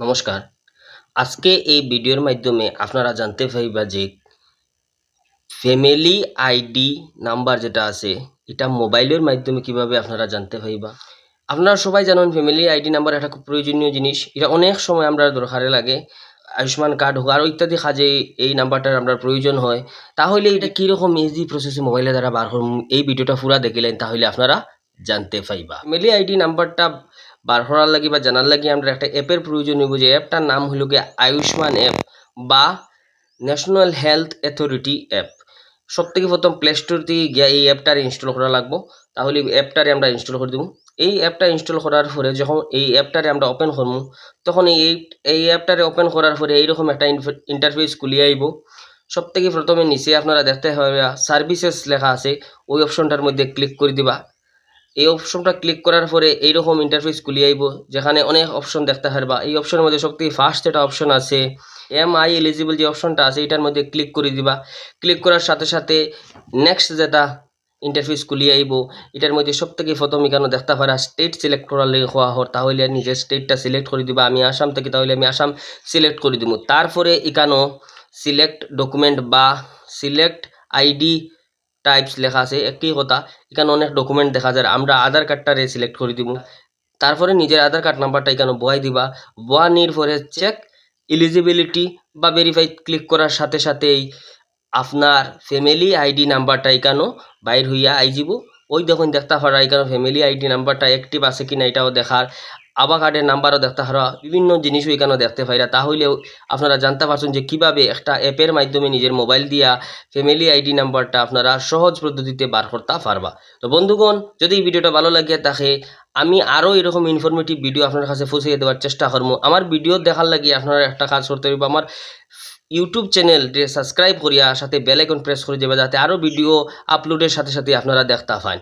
নমস্কার। আজকে এই ভিডিওর মাধ্যমে আপনারা জানতে পারবা যে ফ্যামিলি আইডি নাম্বার যেটা আছে, এটা মোবাইলের মাধ্যমে কীভাবে আপনারা জানতে পারবা আপনারা সবাই জানেন ফ্যামিলি আইডি নাম্বার একটা খুব প্রয়োজনীয় জিনিস। এটা অনেক সময় আমরা দরকারে লাগে, আয়ুষ্মান কার্ড হোক আরও ইত্যাদি কাজে এই নাম্বারটার আমরা প্রয়োজন হয়। তাহলে এটা কীরকম ইজি প্রসেসে মোবাইলের দ্বারা বার করুন এই ভিডিওটা পুরা দেখিলেন তাহলে আপনারা জানতে পাইবা ফ্যামিলি আইডি নাম্বারটা বার হওয়ার লাগি বা জানার লাগি আমরা একটা অ্যাপের প্রয়োজন হইব যে অ্যাপটার নাম হইল গিয়ে আয়ুষ্মান অ্যাপ বা ন্যাশনাল হেলথ অথরিটি অ্যাপ। সব থেকে প্রথম প্লে স্টোর থেকে গিয়ে এই অ্যাপটার ইনস্টল করা লাগবো। তাহলে অ্যাপটারে আমরা ইনস্টল করে দেবো। এই অ্যাপটা ইনস্টল করার পরে যখন এই অ্যাপটারে আমরা ওপেন করব, তখন এই এই অ্যাপটারে ওপেন করার পরে এইরকম একটা ইন্টারফেস খুলিয়ে আইব। সব থেকে প্রথমে নিচে আপনারা দেখতে হবে সার্ভিসেস লেখা আছে, ওই অপশনটার মধ্যে ক্লিক করে দিবা। এই অপশনটা ক্লিক করার পরে এইরকম ইন্টারফেস খুলে আইব, যেখানে অনেক অপশন দেখতে পারবা। এই অপশনের মধ্যে সব থেকে ফার্স্ট যেটা অপশন আছে এম আই এলিজিবল যে অপশনটা আছে, এটার মধ্যে ক্লিক করে দিবা। ক্লিক করার সাথে সাথে নেক্সট যেটা ইন্টারফেস খুলি আইব, এটার মধ্যে সব থেকে প্রথম এখানে দেখতে পারা স্টেট সিলেক্ট করার লেগে হওয়া হর, তাহলে নিজের স্টেটটা সিলেক্ট করে দিবা। আমি আসাম থেকে, তাহলে আমি আসাম সিলেক্ট করে দিব তারপরে এখানেও সিলেক্ট ডকুমেন্ট বা সিলেক্ট আইডি টাইপস লেখা আছে একই কথা, এখানে অনেক ডকুমেন্ট দেখা যায়, আমরা আধার কার্ডটারে সিলেক্ট করে দিব। তারপরে নিজের আধার কার্ড নাম্বারটা এখানে বয়াই দিবা। বয়া নির পরে চেক এলিজিবিলিটি বা ভেরিফাই ক্লিক করার সাথে সাথেই আপনার ফ্যামিলি আইডি নাম্বারটা এখানেও বাইর হইয়া আইজিব। ওই দেখুন দেখতে পারা এখানে ফ্যামিলি আইডি নাম্বারটা অ্যাক্টিভ আছে কিনা এটাও দেখার। আবার কার্ডের নাম্বারও দেখতে পারা বিভিন্ন জিনিসও এখানেও দেখতে পাইরা। তাহলেও আপনারা জানতে পারছেন যে কীভাবে একটা অ্যাপের মাধ্যমে নিজের মোবাইল দিয়া ফ্যামিলি আইডি নাম্বারটা আপনারা সহজ পদ্ধতিতে বার করতে পারবা। তো বন্ধুগণ, যদি এই ভিডিওটা ভালো লাগিয়ে থাকে আমি আরও এরকম ইনফরমেটিভ ভিডিও আপনার কাছে পৌঁছে দেওয়ার চেষ্টা করব। আমার ভিডিও দেখার লাগি আপনারা একটা কাজ করতে হইব, আমার ইউটিউব চ্যানেলটি সাবস্ক্রাইব করিয়া সাথে বেল আইকন প্রেস করে দেবে, যাতে আরও ভিডিও আপলোডের সাথে সাথে আপনারা দেখতে পান।